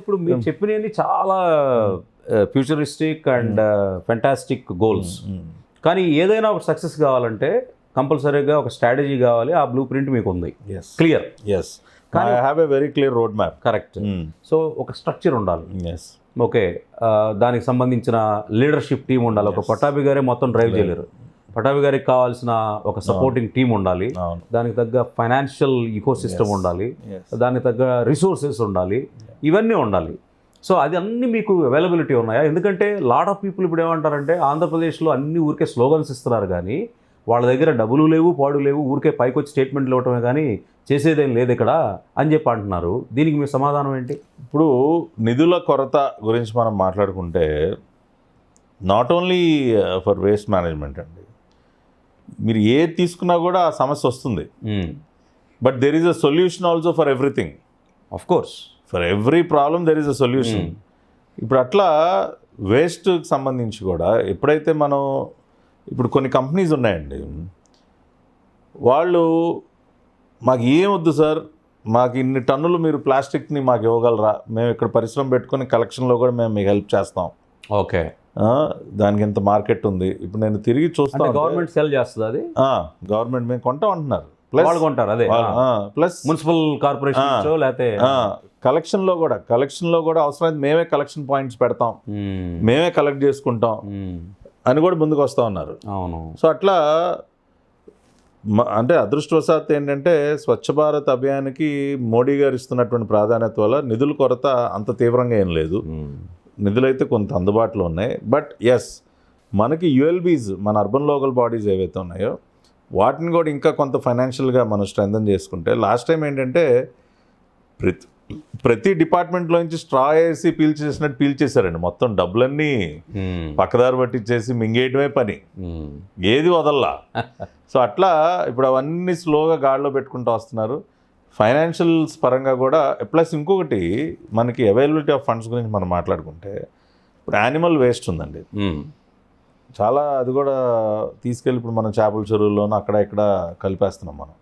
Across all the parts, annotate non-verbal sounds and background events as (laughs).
ఇప్పుడు మీరు చెప్పినవి చాలా ఫ్యూచరిస్టిక్ అండ్ ఫెంటాస్టిక్ గోల్స్ కానీ ఏదైనా ఒక సక్సెస్ కావాలంటే కంపల్సరీగా ఒక స్ట్రాటజీ కావాలి ఆ బ్లూ ప్రింట్ మీకు ఉంది. Clear yes I have a very clear road map correct so ఒక స్ట్రక్చర్ ఉండాలి. ఎస్ ఓకే దానికి సంబంధించిన లీడర్షిప్ టీం ఉండాలి. ఒక పటాభి గారే మొత్తం డ్రైవ్ చేయలేరు. పటాభి గారికి కావాల్సిన ఒక సపోర్టింగ్ టీం ఉండాలి. దానికి తగ్గ ఫైనాన్షియల్ ఈకో సిస్టమ్ ఉండాలి. దానికి తగ్గ రిసోర్సెస్ ఉండాలి. ఇవన్నీ ఉండాలి. సో అది అన్ని మీకు అవైలబిలిటీ ఉన్నాయా? ఎందుకంటే లాట్ ఆఫ్ పీపుల్ ఇప్పుడు ఏమంటారంటే ఆంధ్రప్రదేశ్లో అన్ని ఊరికే స్లోగన్స్ ఇస్తున్నారు కానీ వాళ్ళ దగ్గర డబ్బులు లేవు పాడు లేవు ఊరికే పైకి వచ్చి స్టేట్మెంట్లు ఇవ్వటమే కానీ చేసేదేం లేదు ఇక్కడ అని చెప్పి అంటున్నారు. దీనికి మీ సమాధానం ఏంటి? ఇప్పుడు నిధుల కొరత గురించి మనం మాట్లాడుకుంటే not only for waste management అండి మీరు ఏది తీసుకున్నా కూడా ఆ సమస్య వస్తుంది. But there is a solution also for everything of course for every problem there is a solution ఇప్పుడు అట్లా వేస్ట్కి సంబంధించి కూడా ఎప్పుడైతే మనం ఇప్పుడు కొన్ని కంపెనీస్ ఉన్నాయండి. వాళ్ళు మాకు ఏం వద్దు సార్ మాకు ఇన్ని టన్నులు మీరు ప్లాస్టిక్ని మాకు ఇవ్వగలరా? మేము ఇక్కడ పరిశ్రమ పెట్టుకొని కలెక్షన్లో కూడా మేము మీకు హెల్ప్ చేస్తాం. ఓకే దానికి ఎంత మార్కెట్ ఉంది. ఇప్పుడు నేను తిరిగి చూస్తాను గవర్నమెంట్ సెల్ చేస్తుంది అది? గవర్నమెంట్ మేము కొంటాం అంటున్నారు. ప్లస్ వాళ్ళు కొంటారు అదే. ప్లస్ మున్సిపల్ కార్పొరేషన్ లేకపోతే కలెక్షన్లో కూడా కలెక్షన్లో కూడా అవసరమైతే మేమే కలెక్షన్ పాయింట్స్ పెడతాం. మ్మ్. కలెక్ట్ చేసుకుంటాం. అని కూడా ముందుకు వస్తూ ఉన్నారు. అవును. సో అట్లా అంటే అదృష్టవశాత్తు ఏంటంటే స్వచ్ఛ భారత్ అభియాన్కి మోడీ గారు ఇస్తున్నటువంటి ప్రాధాన్యత వల్ల నిధుల కొరత అంత తీవ్రంగా ఏం లేదు. నిధులైతే కొంత అందుబాటులో ఉన్నాయి. బట్ ఎస్ మనకి యుఎల్బీస్ మన అర్బన్ లోకల్ బాడీస్ ఏవైతే ఉన్నాయో వాటిని కూడా ఇంకా కొంత ఫైనాన్షియల్గా మనం స్ట్రెంథన్ చేసుకుంటే లాస్ట్ టైం ఏంటంటే ప్రతి ప్రతి డిపార్ట్మెంట్లో నుంచి స్ట్రా వేసి పీల్చేసినట్టు పీల్చేశారండి. మొత్తం డబ్బులన్నీ మ్మ్. పక్కదారి పట్టించేసి మింగేయటమే పని. మ్మ్. ఏది వదల్లా. (laughs) సో అట్లా ఇప్పుడు అవన్నీ స్లోగా గాడిలో పెట్టుకుంటూ వస్తున్నారు. ఫైనాన్షియల్స్ పరంగా కూడా ప్లస్ ఇంకొకటి మనకి అవైలబిలిటీ ఆఫ్ ఫండ్స్ గురించి మనం మాట్లాడుకుంటే ఇప్పుడు యానిమల్ వేస్ట్ ఉందండి. చాలా అది కూడా తీసుకెళ్ళి ఇప్పుడు మనం చేపల చెరువుల్లోనూ అక్కడ ఇక్కడ కలిపేస్తున్నాం మనం.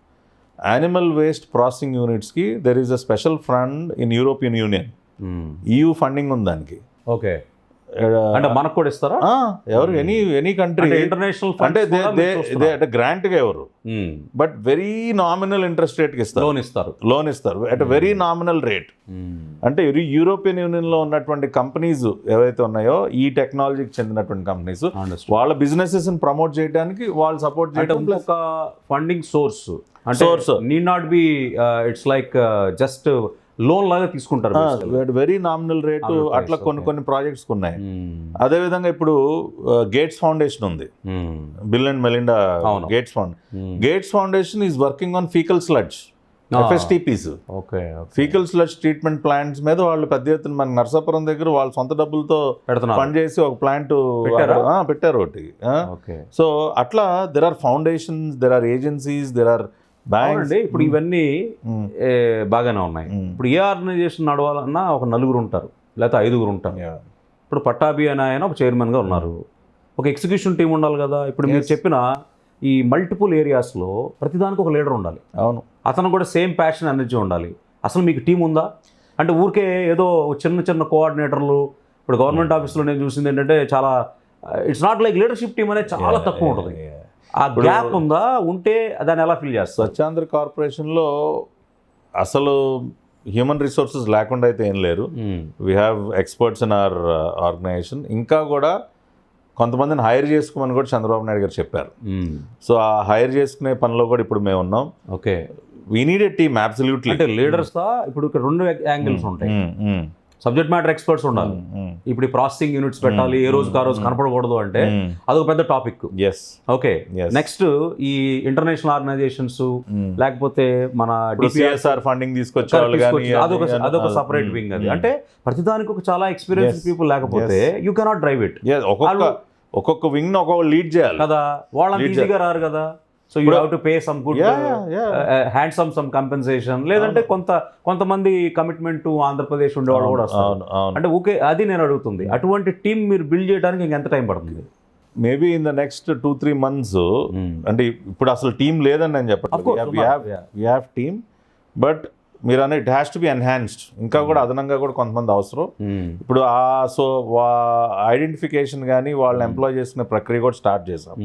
Animal waste processing యూనిట్స్కి there is a special fund in European Union. EU funding ఉంది దానికి. ఓకే. అంటే మనకు కూడా ఇస్తారా? ఎవరు ఎనీ ఎనీ కంట్రీ ఇంటర్నేషనల్ అంటే అంటే గ్రాంట్గా ఎవరు? బట్ వెరీ నామినల్ ఇంట్రెస్ట్ రేట్కి ఇస్తారు. లోన్ ఇస్తారు. లోన్ ఇస్తారు. At very nominal rate. అంటే యూరోపియన్ యూనియన్లో ఉన్నటువంటి కంపెనీస్ ఏవైతే ఉన్నాయో ఈ టెక్నాలజీకి చెందినటువంటి కంపెనీస్. వాళ్ళ బిజినెసెస్ ప్రమోట్ చేయడానికి వాళ్ళు సపోర్ట్ చేయడం ఫండింగ్ సోర్స్ అంటే Source. Need not be it's like just loan లాగా తీసుకుంటారు. వెరీ నామినల్ రేటు అట్లా కొన్ని. కొన్ని ప్రాజెక్ట్స్ ఉన్నాయి మ్మ్. అదేవిధంగా ఇప్పుడు గేట్స్ ఫౌండేషన్ ఉంది. Bill and Melinda. Gates found. Gates Foundation is working on faecal sludge. FSTPs okay faecal sludge treatment plants మీద వాళ్ళు పెద్ద ఎత్తున మన నర్సాపురం దగ్గర వాళ్ళ సొంత డబ్బులతో ఫండ్ చేసి ఒక ప్లాంట్ పెట్టారా? పెట్టారు ఒకటి సో అట్లా there are foundations there are agencies there are అవునండి. ఇప్పుడు ఇవన్నీ మ్మ్. ఏ, బాగానే ఉన్నాయి. మ్మ్. ఇప్పుడు ఏ ఆర్గనైజేషన్ నడవాలన్నా ఒక నలుగురు ఉంటారు. లేకపోతే ఐదుగురు ఉంటారు. ఇప్పుడు పట్టాభి అని ఆయన ఒక చైర్మన్గా ఉన్నారు. ఒక ఎగ్జిక్యూషన్ టీం ఉండాలి కదా. ఇప్పుడు మీరు. చెప్పిన ఈ మల్టిపుల్ ఏరియాస్లో ప్రతిదానికి ఒక లీడర్ ఉండాలి. అవును. అతను కూడా సేమ్ ప్యాషన్ ఎనర్జీ ఉండాలి. అసలు మీకు టీం ఉందా? అంటే ఊరికే ఏదో చిన్న చిన్న కోఆర్డినేటర్లు ఇప్పుడు గవర్నమెంట్ ఆఫీస్లో నేను చూసింది ఏంటంటే చాలా it's not like leadership team అనేది చాలా తక్కువ ఉంటుంది. ఆ గ్యాప్ ఉందా? ఉంటే దాన్ని ఎలా ఫీల్ చేస్తారు? స్వచ్ఛాంధ్ర కార్పొరేషన్లో అసలు హ్యూమన్ రిసోర్సెస్ లేకుండా అయితే ఏం లేరు. We have experts in our organisation ఇంకా కూడా కొంతమందిని హైర్ చేసుకోమని కూడా చంద్రబాబు నాయుడు గారు చెప్పారు. సో ఆ హైర్ చేసుకునే పనిలో కూడా ఇప్పుడు మేము ఉన్నాం. Okay. We need a team absolutely అంటే లీడర్స్ ఇప్పుడు ఇక్కడ రెండు యాంగిల్స్ ఉంటాయి. సబ్జెక్ట్ మ్యాటర్ ఎక్స్పర్ట్స్ ఉండాలి. ఇప్పుడు ప్రాసెసింగ్ యూనిట్స్ పెట్టాలి ఏ రోజు ఆ రోజు కనపడకూడదు అంటే అదొక పెద్ద టాపిక్ ఎస్ ఓకే. నెక్స్ట్ ఈ ఇంటర్నేషనల్ ఆర్గనైజేషన్స్ లేకపోతే మన DPR సిఎస్ఆర్ ఫండింగ్ తీసుకొచ్చే వాళ్ళు అదొక అదొక సపరేట్ వింగ్ అది. అంటే ప్రతిదానికి ఒక చాలా ఎక్స్పీరియన్స్. పీపుల్ లేకపోతే యూ కెనాట్ డ్రైవ్ ఇట్ ఒక్కొక్క వాళ్ళు- ఒక్కొక్క వింగ్ ఒక్కొక్క లీడ్ చేయాలి. కదా Lead ఈజీగా రారు కదా. So you have to pay some good. Handsome some compensation లేదంటే కొంత కొంతమంది కమిట్మెంట్ ఆంధ్రప్రదేశ్ ఉండేవాళ్ళు కూడా వస్తారు. అంటే ఓకే అది నేను అడుగుతుంది. అటువంటి టీం మీరు బిల్డ్ చేయడానికి ఇంకెంత టైం పడుతుంది? Maybe in the next two three months అంటే ఇప్పుడు అసలు టీం లేదని నేను చెప్పట్లేదు. టీమ్ బట్ మీరు అనే it has to be enhanced. ఇంకా కూడా అదనంగా కూడా కొంతమంది అవసరం. ఇప్పుడు ఆ సో ఐడెంటిఫికేషన్ కానీ వాళ్ళని ఎంప్లాయ్ చేసుకునే ప్రక్రియ కూడా స్టార్ట్ చేసాం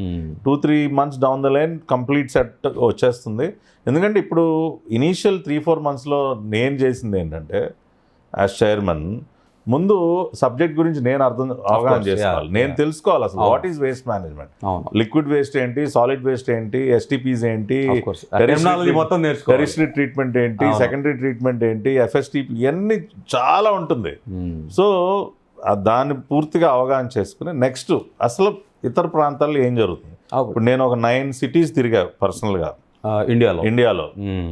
two three months down the line complete set వచ్చేస్తుంది. ఎందుకంటే ఇప్పుడు ఇనీషియల్ త్రీ ఫోర్ మంత్స్లో నేను చేసింది ఏంటంటే యాజ్ చైర్మన్ ముందు సబ్జెక్ట్ గురించి నేను అర్థం అవగాహన చేసుకోవాలి నేను. తెలుసుకోవాలి అసలు. What is waste management liquid waste ఏంటి సాలిడ్ వేస్ట్ ఏంటి ఎస్టీపీస్ ఏంటి మొత్తం నేర్చుకోవాలి. tertiary ట్రీట్మెంట్ ఏంటి. సెకండరీ ట్రీట్మెంట్ ఏంటి ఎఫ్ఎస్టిపి ఇవన్నీ చాలా ఉంటుంది. సో ఆ దాన్ని పూర్తిగా అవగాహన చేసుకుని నెక్స్ట్ అసలు ఇతర ప్రాంతాల్లో ఏం జరుగుతుంది. ఇప్పుడు నేను ఒక నైన్ సిటీస్ తిరిగా పర్సనల్గా ఇండియాలో. ఇండియాలో.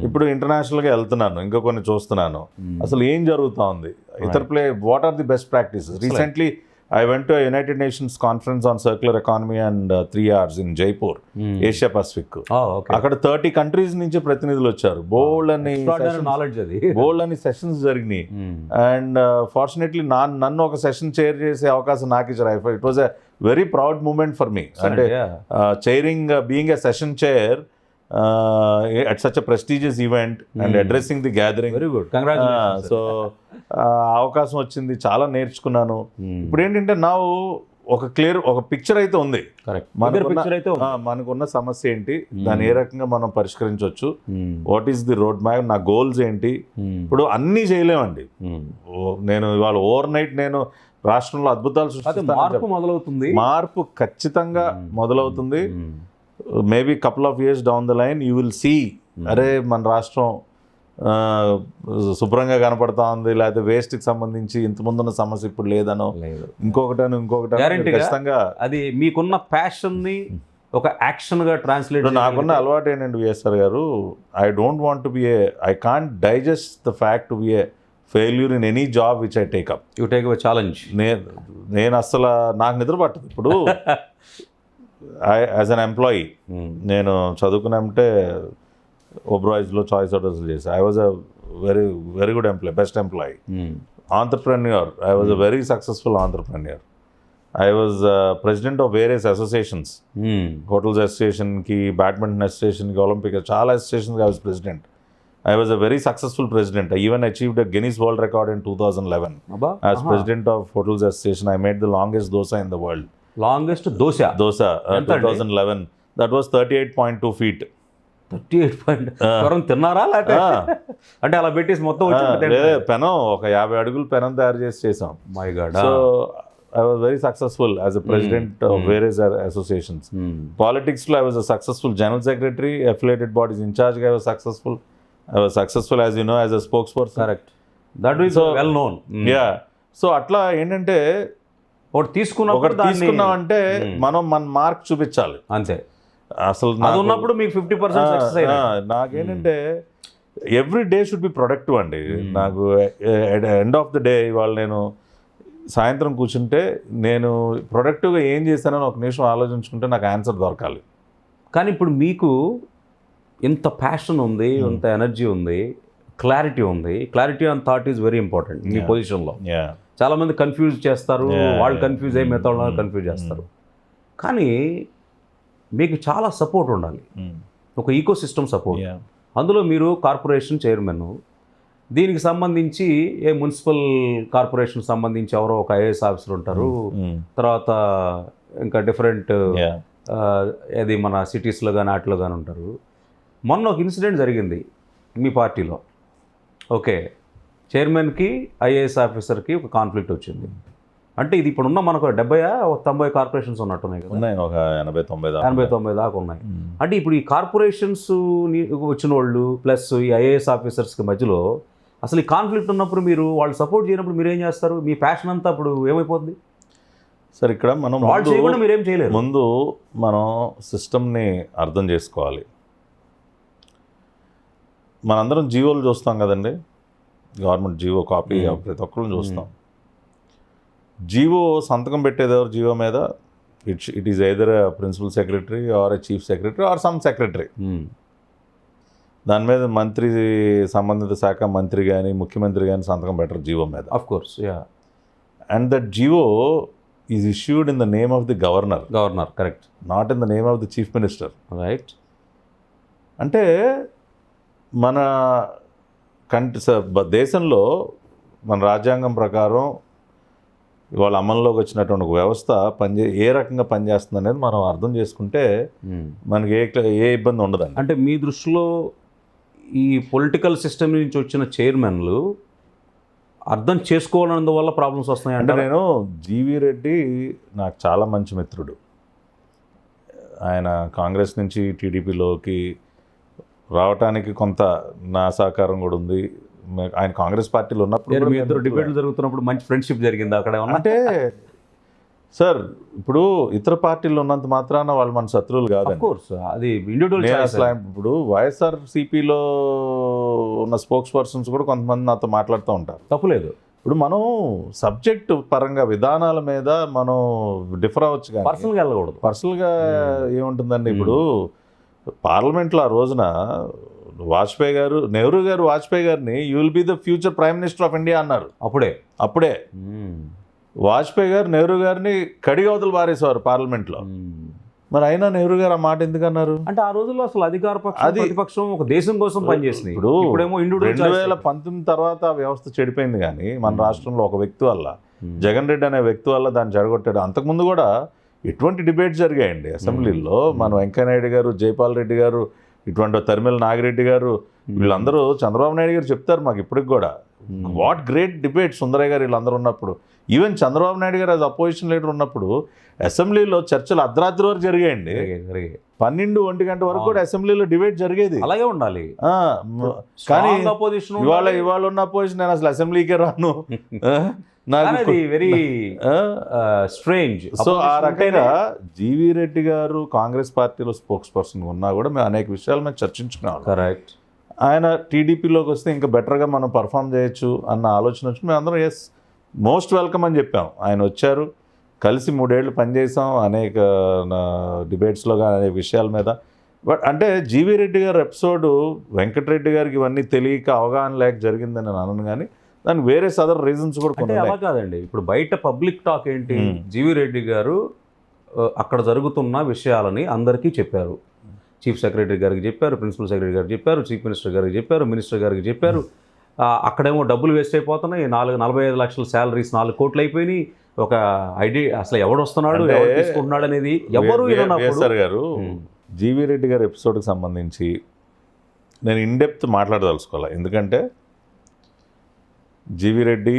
ఇప్పుడు ఇంటర్నేషనల్గా వెళ్తున్నాను ఇంకా కొన్ని చూస్తున్నాను. అసలు ఏం జరుగుతా ఉంది? ఇతర play what are the best practices recently I went to United Nations conference on circular economy and three hours in Jaipur. Asia Pacific అక్కడ థర్టీ కంట్రీస్ నుంచి ప్రతినిధులు వచ్చారు. బోల్డ్ అని నాలెడ్జ్ అది. బోల్డ్ అని సెషన్స్ జరిగినాయి. అండ్ ఫార్చునేట్లీ నా నన్ను ఒక సెషన్ చైర్ చేసే అవకాశం నాకు ఇచ్చారు. It was a very proud moment for me అంటే. Chairing being a session chair at such a prestigious event and addressing the gathering very good so అవకాశం వచ్చింది చాలా నేర్చుకున్నాను. ఇప్పుడు ఏంటంటే నా ఒక క్లియర్ ఒక పిక్చర్ అయితే ఉంది. మనకున్న- పిక్చర్ అయితే ఉంది. ఆ, మనకున్న సమస్య ఏంటి? దాన్ని ఏ రకంగా మనం పరిష్కరించవచ్చు. What is the road map నా గోల్స్ ఏంటి? మ్మ్. ఇప్పుడు అన్నీ చేయలేమండి. నేను ఇవాళ ఓవర్ నైట్ నేను రాష్ట్రంలో అద్భుతాలు మార్పు మొదలవుతుంది. మార్పు ఖచ్చితంగా మొదలవుతుంది. Maybe couple of years down the line you will see అరే మన రాష్ట్రం శుభ్రంగా కనపడతా ఉంది లేకపోతే వేస్ట్కి సంబంధించి ఇంతకుముందు ఉన్న సమస్య ఇప్పుడు లేదనో లేదు. ఇంకొకటను ఇంకొకటి? ఖచ్చితంగా అది మీకున్న ప్యాషన్ని ఒక యాక్షన్గా ట్రాన్స్లేట్ నాకున్న అలవాటు ఏంటంటే విఎస్ఆర్ గారు I don't want be a I can't digest the fact be a failure in any job which I take up you take challenge నేను నేను అసలు నాకు నిద్ర పట్టదు ఇప్పుడు. (laughs) యాజ్ అన్ ఎంప్లాయీ నేను చదువుకున్నామంటే ఒబ్రాయిస్లో చాయిస్ ఆర్డర్స్ చేసి I was a very very good employ best employee entrepreneur I was a very successful entrepreneur I was president of various associations hotels అసోసియేషన్కి badminton అసోసియేషన్కి ఒలింపిక్ చాలా associations I was president I was a very successful president I even achieved Guinness World Record in two thousand eleven as president of hotels association I made the longest dosa in the world longest dosa. Two? Thousand eleven that was thirty eight point two feet thirty eight point ఎవరైనా తిన్నారా లేకపోతే? అంటే అలా పెట్టేసి మొత్తం పెనం ఒక యాభై అడుగులు పెనం తయారు చేసి చేసాం. My God so I was very successful as a president of various associations పాలిటిక్స్లో I was a successful general secretary affiliated bodies ఇన్ఛార్జ్గా I was successful I was successful as you know as a spokesperson correct that is well known yeah so అట్లా ఏంటంటే ఒకటి తీసుకున్నప్పుడు ఒకటి దాన్ని తీసుకున్నామంటే మనం మన మార్క్ చూపించాలి. అంతే. అసలు అది ఉన్నప్పుడు మీకు ఫిఫ్టీ పర్సెంట్ నాకేంటంటే every day should be productive అండి. నాకు ఎండ్ ఆఫ్ ద డే ఇవాళ నేను సాయంత్రం కూర్చుంటే నేను ప్రొడక్టివ్గా ఏం చేశానని ఒక నిమిషం ఆలోచించుకుంటే నాకు ఆన్సర్ దొరకాలి. కానీ ఇప్పుడు మీకు ఇంత ప్యాషన్ ఉంది ఇంత ఎనర్జీ ఉంది క్లారిటీ ఉంది. Clarity and thought is very important మీ పొజిషన్లో యా చాలా మంది కన్ఫ్యూజ్ చేస్తారు. వాళ్ళు. కన్ఫ్యూజ్ అయ్యి మిగతా వాళ్ళని కన్ఫ్యూజ్ చేస్తారు. కానీ మీకు చాలా సపోర్ట్ ఉండాలి. ఒక ఈకో సిస్టమ్ సపోర్ట్ అందులో మీరు కార్పొరేషన్ చైర్మన్ దీనికి సంబంధించి ఏ మున్సిపల్ కార్పొరేషన్ సంబంధించి ఎవరో ఒక ఐఏఎస్ ఆఫీసర్ ఉంటారు. తర్వాత ఇంకా డిఫరెంట్ అది మన సిటీస్లో కానీ వాటిలో కానీ ఉంటారు. మొన్న ఒక ఇన్సిడెంట్ జరిగింది మీ పార్టీలో. ఓకే. చైర్మన్కి ఐఏఎస్ ఆఫీసర్కి ఒక కాన్ఫ్లిక్ట్ వచ్చింది. అంటే ఇది ఇప్పుడు ఉన్న మనకు డెబ్బై తొంభై కార్పొరేషన్స్ ఉన్నట్టున్నాయి కదా. ఉన్నాయి ఒక ఎనభై తొంభై దాకా ఎనభై తొంభై దాకా ఉన్నాయి. అంటే ఇప్పుడు ఈ కార్పొరేషన్స్ వచ్చిన వాళ్ళు ప్లస్ ఈ ఐఏఎస్ ఆఫీసర్స్కి మధ్యలో అసలు ఈ కాన్ఫ్లిక్ట్ ఉన్నప్పుడు మీరు వాళ్ళు సపోర్ట్ చేయనప్పుడు మీరు ఏం చేస్తారు? మీ ప్యాషన్ అంతా అప్పుడు ఏమైపోతుంది సరే ఇక్కడ మనం వాళ్ళు చేయకుండా మీరేం చేయలేరు. ముందు మనం సిస్టమ్ని అర్థం చేసుకోవాలి. మనందరం జీవోలు చూస్తాం కదండి. గవర్నమెంట్ జీవో కాపీ ప్రతి ఒక్కరు చూస్తాం. జీవో సంతకం పెట్టేది ఎవరు? జీవో మీద it it is either principal secretary or a chief secretary or some secretary. దాని మీద మంత్రి సంబంధిత శాఖ మంత్రి కానీ ముఖ్యమంత్రి కానీ సంతకం పెట్టరు జీవో మీద. Of course yeah and that GO is issued in the name of the governor governor correct not in the name of the chief minister right అంటే మన కంటి స- బ- దేశంలో మన రాజ్యాంగం ప్రకారం ఇవాళ అమల్లోకి వచ్చినటువంటి ఒక వ్యవస్థ పనిచే ఏ రకంగా పనిచేస్తుంది అనేది మనం అర్థం చేసుకుంటే. మనకి ఏ ఏ ఇబ్బంది ఉండదండి. అంటే మీ దృష్టిలో ఈ పొలిటికల్ సిస్టమ్ నుంచి వచ్చిన చైర్మన్లు అర్థం చేసుకోవాలన్నందువల్ల ప్రాబ్లమ్స్ వస్తున్నాయి అంటే అంటే నేను జీవి రెడ్డి నాకు చాలా మంచి మిత్రుడు. ఆయన కాంగ్రెస్ నుంచి టీడీపీలోకి రావటానికి కొంత నా సహకారం కూడా ఉంది. ఆయన కాంగ్రెస్ పార్టీలో ఉన్నప్పుడు మీ ఇద్దరు. డిబేట్లు జరుగుతున్నప్పుడు మంచి ఫ్రెండ్షిప్ జరిగింది అక్కడ అంటే సార్ ఇప్పుడు ఇతర పార్టీలు ఉన్నంత మాత్రాన వాళ్ళు మన శత్రువులు కాదండి. కోర్స్ అది ఇండివిజువల్ అసలు ఇప్పుడు వైఎస్ఆర్ సిపిలో ఉన్న స్పోక్స్ పర్సన్స్ కూడా కొంతమంది నాతో మాట్లాడుతూ ఉంటారు. తప్పులేదు. ఇప్పుడు మనం సబ్జెక్ట్ పరంగా విధానాల మీద మనం డిఫర్ అవ్వచ్చు కానీ పర్సనల్గా వెళ్ళకూడదు. పర్సనల్గా ఏముంటుందండి ఇప్పుడు? పార్లమెంట్లో ఆ రోజున వాజ్పేయి గారు నెహ్రూ గారు వాజ్పేయి గారిని you will be the future prime minister of India అన్నారు. అప్పుడే? అప్పుడే. వాజ్పేయి గారు నెహ్రూ గారిని కడిగవతలు పారేసేవారు పార్లమెంట్లో. మరి అయినా నెహ్రూ గారు ఆ మాట ఎందుకు అన్నారు? అంటే ఆ రోజుల్లో అసలు అధికార పక్షం అది- ప్రతిపక్షం ఒక దేశం కోసం పనిచేసింది ఇప్పుడు ఇప్పుడేమో రెండు వేల పంతొమ్మిది తర్వాత ఆ వ్యవస్థ చెడిపోయింది కానీ మన. రాష్ట్రంలో ఒక వ్యక్తి వల్ల జగన్ రెడ్డి అనే వ్యక్తి వల్ల దాన్ని చెడగొట్టాడు అంతకుముందు కూడా ఎటువంటి డిబేట్స్ జరిగాయండి. అసెంబ్లీలో మన వెంకయ్యనాయుడు గారు జైపాల్ రెడ్డి గారు ఇటువంటి తరిమల నాగిరెడ్డి గారు వీళ్ళందరూ చంద్రబాబు నాయుడు గారు చెప్తారు మాకు ఇప్పటికి కూడా. వాట్ గ్రేట్ డిబేట్ సుందరయ్య గారు వీళ్ళందరూ ఉన్నప్పుడు. ఈవెన్ చంద్రబాబు నాయుడు గారు యాజ్ అపోజిషన్ లీడర్ ఉన్నప్పుడు అసెంబ్లీలో చర్చలు అర్ధరాత్రి వరకు జరిగాయండి. పన్నెండు ఒంటి గంట వరకు కూడా అసెంబ్లీలో డిబేట్ జరిగేది. అలాగే ఉండాలి. కానీ అపోజిషన్ ఇవాళ ఇవాళ ఉన్న పొజిషన్ నేను అసలు అసెంబ్లీకే రాను. నాకు వెరీ స్ట్రేంజ్ సో ఆ రకంగా జీవి రెడ్డి గారు కాంగ్రెస్ పార్టీలో స్పోక్స్ పర్సన్ ఉన్నా కూడా మేము అనేక విషయాలు మేము చర్చించుకున్నాం కరెక్ట్ ఆయన టీడీపీలోకి వస్తే ఇంకా బెటర్గా మనం పర్ఫామ్ చేయొచ్చు అన్న ఆలోచన వచ్చి మేము అందరం ఎస్ మోస్ట్ వెల్కమ్ అని చెప్పాం. ఆయన వచ్చారు కలిసి మూడేళ్ళు పనిచేసాం అనేక డిబేట్స్లో కానీ అనేక విషయాల మీద. బట్ అంటే జీవీ రెడ్డి గారి ఎపిసోడ్ వెంకటరెడ్డి గారికి ఇవన్నీ తెలియక అవగాహన లేక జరిగిందని నేను అనను కానీ దానికి వేరే సదర్ రీజన్స్ కూడా కొన్ని అలా కాదండి. ఇప్పుడు బయట పబ్లిక్ టాక్ ఏంటి. జీవి రెడ్డి గారు అక్కడ జరుగుతున్న విషయాలని అందరికీ చెప్పారు. చీఫ్ సెక్రటరీ గారికి చెప్పారు ప్రిన్సిపల్ సెక్రటరీ గారికి చెప్పారు చీఫ్ మినిస్టర్ గారికి చెప్పారు మినిస్టర్ గారికి చెప్పారు. అక్కడేమో డబ్బులు వేస్ట్ అయిపోతున్నాయి. నాలుగు నలభై ఐదు లక్షల శాలరీస్ నాలుగు కోట్లు అయిపోయినాయి. ఒక ఐడి అసలు ఎవడు వస్తున్నాడు ఎవరు తీసుకుంటున్నాడు అనేది ఎవరు వేసర్ గారు. జీవీ రెడ్డి గారి ఎపిసోడ్కి సంబంధించి నేను ఇన్డెప్త్ మాట్లాడదలుచుకోవాలి? ఎందుకంటే GV Reddy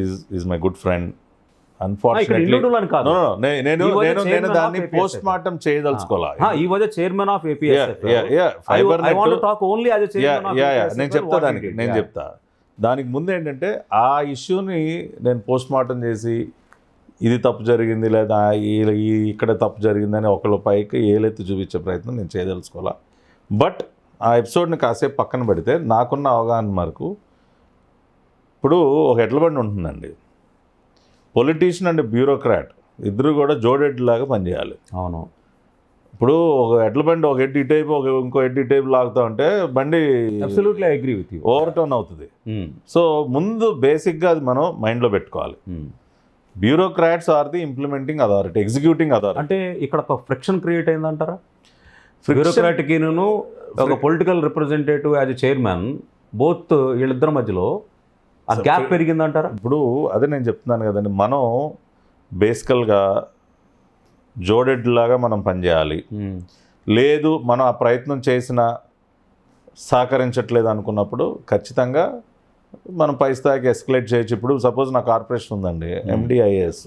is is my good friend. నేను దాన్ని of APSF. Post mortem చేయదలుచుకోవాలి he was chairman of fibre talk only నేను చెప్తా దానికి నేను చెప్తా. దానికి ముందు ఏంటంటే ఆ ఇష్యూని నేను పోస్ట్ మార్టం చేసి ఇది తప్పు జరిగింది లేదా ఇక్కడ తప్పు జరిగిందని ఒకళ్ళ పైకి ఏలెత్తి చూపించే ప్రయత్నం నేను చేయదలుచుకోవాలా బట్ ఆ ఎపిసోడ్ని కాసేపు పక్కన పెడితే నాకున్న అవగాహన మేరకు ఇప్పుడు ఒక ఎడ్ల బండి ఉంటుందండి. Politician and bureaucrat. ఇద్దరు కూడా జోడెడ్లాగా పనిచేయాలి. అవును. ఇప్పుడు ఒక ఎడ్ల బండి ఒక ఎడ్డి టైప్ ఒక ఇంకో ఎడ్డి టైప్ లాగుతా ఉంటే బండి absolutely agree with you overturn అవుతుంది. సో ముందు బేసిక్గా అది మనం మైండ్లో పెట్టుకోవాలి. Bureaucrats are the implementing authority executing authority. అంటే ఇక్కడ ఒక ఫ్రిక్షన్ క్రియేట్ అయిందంటారా? బ్యూరోక్రాటిక్ ఒక political representative as a chairman both వీళ్ళిద్దరి మధ్యలో ఆ గ్యాప్ పెరిగిందంటారా? ఇప్పుడు అదే నేను చెప్తున్నాను కదండి మనం బేసికల్గా జోడెడ్ లాగా మనం పనిచేయాలి లేదు మనం ఆ ప్రయత్నం చేసినా సహకరించట్లేదు అనుకున్నప్పుడు ఖచ్చితంగా మనం పై స్థాయికి ఎస్కలేట్ చేయొచ్చు. ఇప్పుడు సపోజ్ నా కార్పొరేషన్ ఉందండి ఎండిఐఎస్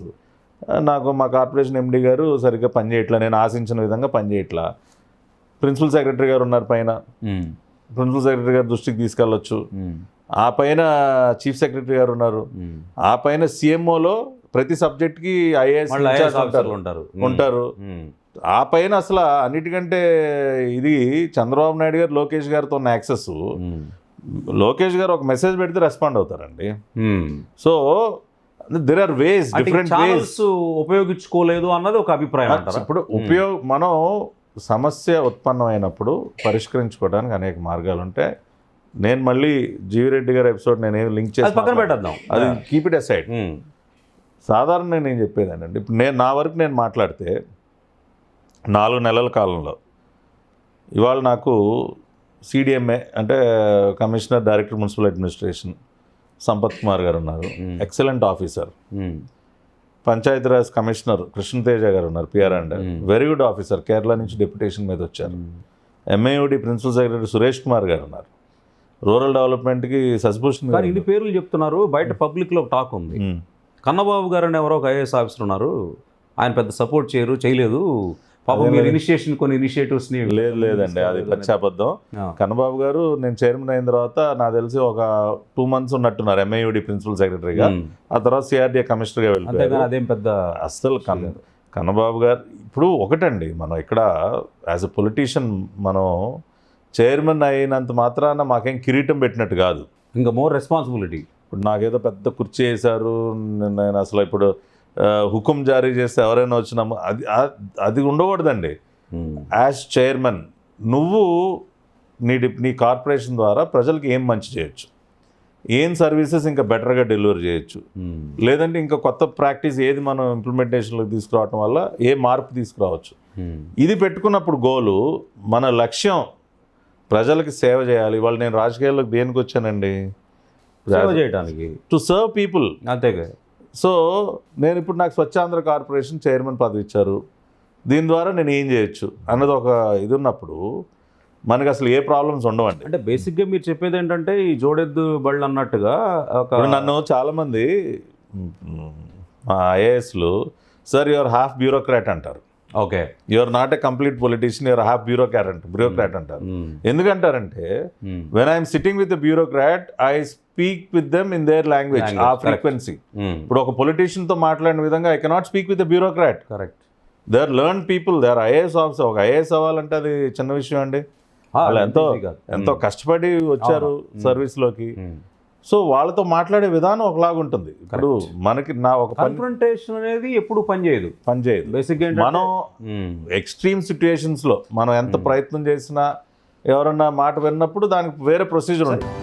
నాకు మా కార్పొరేషన్ ఎండి గారు సరిగ్గా పనిచేయట్లా నేను ఆశించిన విధంగా పనిచేయట్లా ప్రిన్సిపల్ సెక్రటరీ గారు ఉన్నారు పైన. ప్రిన్సిపల్ సెక్రటరీ గారు దృష్టికి తీసుకెళ్ళొచ్చు. ఆ పైన చీఫ్ సెక్రటరీ గారు ఉన్నారు. ఆ పైన సీఎంఓలో ప్రతి సబ్జెక్ట్కి ఐఏఎస్ ఉంటారు. ఉంటారు. ఆ పైన అసలు అన్నిటికంటే ఇది చంద్రబాబు నాయుడు గారు లోకేష్ గారితో ఉన్న యాక్సెస్. లోకేష్ గారు ఒక మెసేజ్ పెడితే రెస్పాండ్ అవుతారండి. So there are ways different ways ఉపయోగించుకోలేదు అన్నది ఒక అభిప్రాయం ఇప్పుడు ఉపయోగ మనం సమస్య ఉత్పన్నమైనప్పుడు పరిష్కరించుకోవడానికి అనేక మార్గాలు ఉంటాయి నేను మళ్ళీ జీవిరెడ్డి గారి ఎపిసోడ్ నేను ఏం లింక్ అది పక్కన చేసి పెట్టేద్దాం. అది కీప్ ఇట్ అసైడ్. సాధారణ నేను చెప్పేది ఏంటంటే ఇప్పుడు నేను నా వరకు నేను మాట్లాడితే నాలుగు నెలల కాలంలో ఇవాళ నాకు సిడిఎంఏ అంటే commissioner director municipal administration Sampath Kumar గారు ఉన్నారు. Excellent officer Panchayati Raj commissioner Krishna Teja గారు ఉన్నారు PR and very good officer Kerala నుంచి డెప్యుటేషన్ మీద వచ్చారు. MAOD principal secretary Suresh Kumar గారు ఉన్నారు. రూరల్ డెవలప్మెంట్కి శశిభూషణ్ కానీ ఇన్ని పేర్లు చెప్తున్నారు. బయట పబ్లిక్లో టాక్ ఉంది. కన్నబాబు గారు అని ఎవరో ఒక ఐఏఎస్ ఆఫీసర్ ఉన్నారు. ఆయన పెద్ద సపోర్ట్ చేయరు చేయలేదు. పాపం మీరు ఇనిషియేషన్ కొన్ని ఇనిషియేటివ్స్ని లేదు లేదండి. అది పచ్చాబద్ధం కన్నబాబు గారు నేను చైర్మన్ అయిన తర్వాత నాకు తెలిసి ఒక టూ మంత్స్ ఉన్నట్టున్నారు. ఎంఐయుడి ప్రిన్సిపల్ సెక్రటరీగా. ఆ తర్వాత సిఆర్డీఏ కమిషనర్గా వెళ్ళిపోయారు. అదేం పెద్ద అస్సలు కన్న కన్నబాబు గారు ఇప్పుడు ఒకటండి. మనం ఇక్కడ యాజ్ ఎ పొలిటీషియన్ మనం చైర్మన్ అయినంత మాత్రాన మాకేం కిరీటం పెట్టినట్టు కాదు. ఇంకా మోర్ రెస్పాన్సిబిలిటీ. ఇప్పుడు నాకేదో పెద్ద కుర్చీ వేశారు నేను అసలు ఇప్పుడు హుకుం జారీ చేస్తే ఎవరైనా వచ్చినాము అది అది ఉండకూడదండి. యాజ్ చైర్మన్ నువ్వు నీ నీ కార్పొరేషన్ ద్వారా ప్రజలకు ఏం మంచి చేయొచ్చు? ఏం సర్వీసెస్ ఇంకా బెటర్గా డెలివర్ చేయొచ్చు? లేదంటే ఇంకా కొత్త ప్రాక్టీస్ ఏది మనం ఇంప్లిమెంటేషన్లోకి తీసుకురావటం వల్ల ఏ మార్పు తీసుకురావచ్చు? ఇది పెట్టుకున్నప్పుడు గోలు మన లక్ష్యం ప్రజలకి సేవ చేయాలి. వాళ్ళు నేను రాజకీయాల్లోకి దేనికి వచ్చానండి? సేవ చేయడానికి టు సర్వ్ పీపుల్ అంతేగా సో నేను ఇప్పుడు నాకు స్వచ్ఛాంధ్ర కార్పొరేషన్ చైర్మన్ పదవి ఇచ్చారు. దీని ద్వారా నేను ఏం చేయొచ్చు? అన్నది ఒక ఇది ఉన్నప్పుడు మనకి అసలు ఏ ప్రాబ్లమ్స్ ఉండవండి. అంటే బేసిక్గా మీరు చెప్పేది ఏంటంటే ఈ జోడెద్దు బళ్ళు అన్నట్టుగా ఒక నన్ను చాలామంది మా ఐఏఎస్లు సార్ యువర్ హాఫ్ బ్యూరోక్రాట్ అంటారు. Okay. You're not a complete politician you're half bureaucrat అంట బ్యూరోక్రాట్ అంటారు. ఎందుకంటారంటే when I'm sitting with bureaucrat I speak with them in their language Language, ఆ. ఫ్రీక్వెన్సీ ఇప్పుడు ఒక పొలిటీషియన్తో మాట్లాడిన విధంగా I cannot speak with bureaucrat correct they are learn people they are IAS officer ఒక IAS అవ్వాలంటే అది చిన్న విషయం అండి. వాళ్ళు ఎంతో ఎంతో కష్టపడి వచ్చారు సర్వీస్లోకి సో వాళ్ళతో మాట్లాడే విధానం ఒకలాగా ఉంటుంది. ఇప్పుడు మనకి నా ఒక కన్ఫ్రంటేషన్ అనేది ఎప్పుడు పనిచేయదు పని చేయదు. బేసిక్గా మనం ఎక్స్ట్రీమ్ సిచ్యుయేషన్స్లో మనం ఎంత ప్రయత్నం చేసినా ఎవరన్నా మాట విన్నప్పుడు దానికి వేరే ప్రొసీజర్ ఉంటుంది.